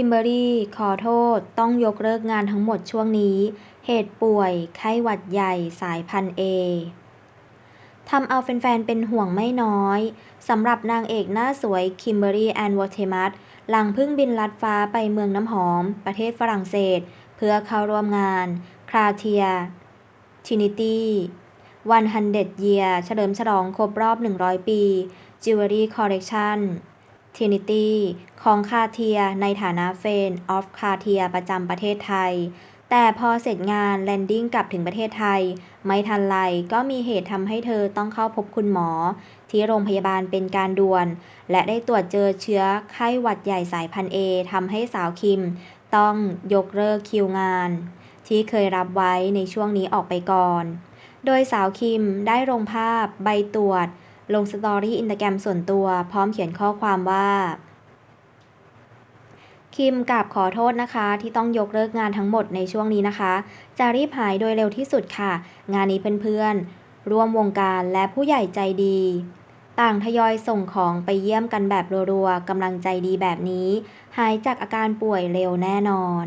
คิมเบอรี่ ขอโทษ ต้องยกเลิกงานทั้งหมดช่วงนี้ เหตุป่วย ไข้หวัดใหญ่สายพันธุ์เอทำเอาแฟนๆ เป็นห่วงไม่น้อย สำหรับนางเอกหน้าสวยคิมเบอรี่แอนวอเทมัสหลังพิ่งบินลัดฟ้าไปเมืองน้ำหอม ประเทศฝรั่งเศส เพื่อเข้าร่วมงานคราเทียทินิตี้วันฮันเดดเยียเฉลิมฉลองครบรอบ 100 ปีจิวเวลรี่คอลเลกชัน ทินิตี้ของคาเทียในฐานะเฟนออฟคาเทียประจำประเทศไทย แต่พอเสร็จงานแลนดิ้งกลับถึงประเทศไทย ไม่ทันไรก็มีเหตุทำให้เธอต้องเข้าพบคุณหมอ ที่โรงพยาบาลเป็นการด่วน และได้ตรวจเจอเชื้อไข้หวัดใหญ่สายพันธุ์เอทำให้สาวคิม ต้องยกเลิกคิวงาน ที่เคยรับไว้ในช่วงนี้ออกไปก่อน โดยสาวคิมได้ลงภาพใบตรวจ ลงสตอรี่อินสตาแกรมส่วนตัว พร้อมเขียนข้อความว่า คิมกราบขอโทษนะคะ ที่ต้องยกเลิกงานทั้งหมดในช่วงนี้นะคะ จะรีบหายโดยเร็วที่สุดค่ะ งานนี้เพื่อนๆ ร่วมวงการและผู้ใหญ่ใจดี ต่างทยอยส่งของไปเยี่ยมกันแบบรัวๆกำลังใจดีแบบนี้ หายจากอาการป่วยเร็วแน่นอน